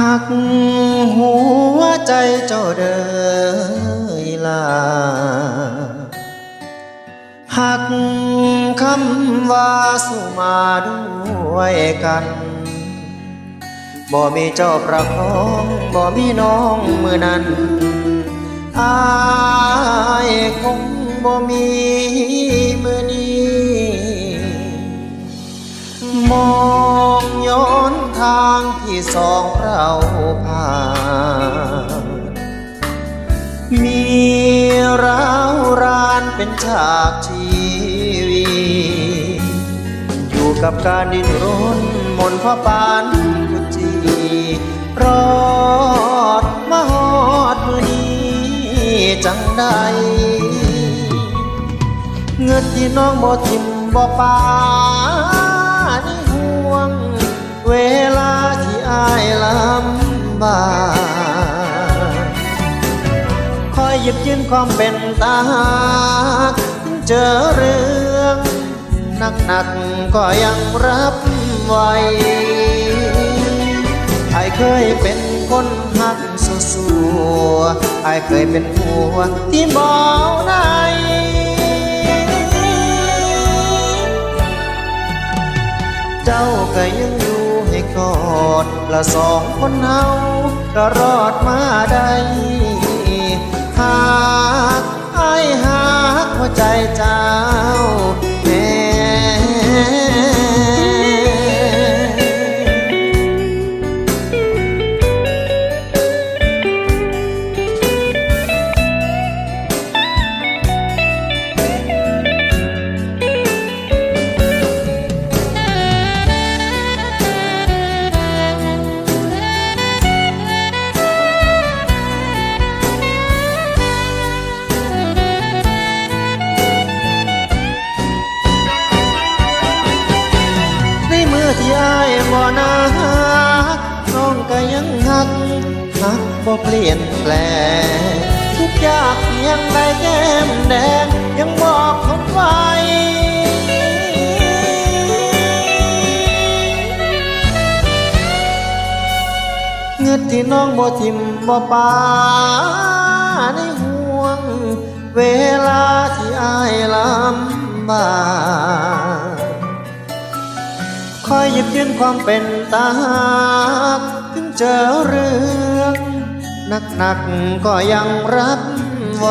หักหัวใจเจ้าเด้อลาหักคำว่าสู่มาด้วยกันบ่มีเจ้าประคองบ่มีน้องมือนั้นอายคงบ่มีมือนี้มองย้อน ที่สองเราผ่านมีร้าวรานเป็นฉากชีวีอยู่กับการดิ้นรนมนพระปานกุจีรอดมาหอดมือนี้จังใดเงินที่น้องบ่ทิมบ่ปา ความเป็นตาหากเจอเรื่องหนักหนักก็ยังรับไหวไอเคยเป็นคนหักสัวๆไอเคยเป็นผัวที่เบาในเจ้าก็ยังอยู่ให้กอดละสองคนเฮาก็รอดมาได้ บ่เปลี่ยนแปลงทุกอย่างยังได้แก้มแดงยังบอกคนไว้เงินที่น้องบ่ทิมบ่ปาในห่วง เวลาที่อายลำบากคอยหยิบยืนความเป็นตาหากถึงเจอเรื่อง นักหนักก็ยังรับไหว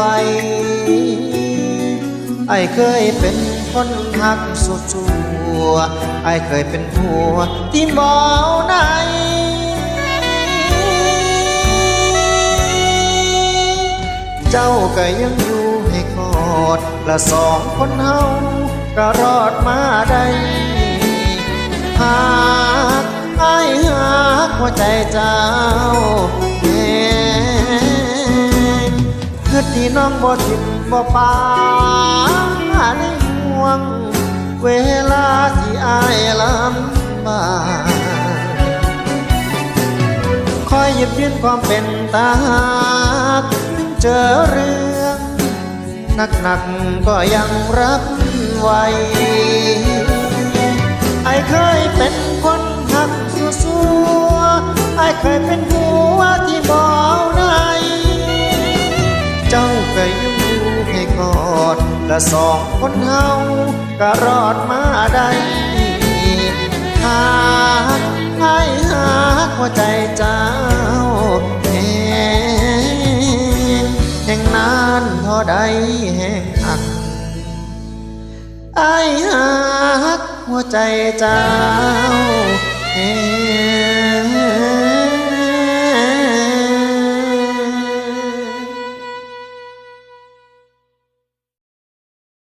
ไอเคยเป็นคนหักสุดชัวไอเคยเป็นผัวที่เบาในเจ้าก็ยังอยู่ให้กอดละสองคนเฮาก็รอดมาได้หากไอ้หากหัวใจเจ้า ที่น้องบ่ทิมบ่ปาในห่วง เวลาที่อายลำบากคอยหยิบยืนความเป็นตาหากเจอเรื่องหนักหนักก็ยังรับไหวไอเคยเป็นคนหักสัวๆไอเคยเป็นหัวที่เบ สองคนเฮาก็รอดมาได้หากให้หากหัวใจเจ้าแห้งแห่งนานเท่าใดแห่งอักไอ้หากหัวใจเจ้าแห้ง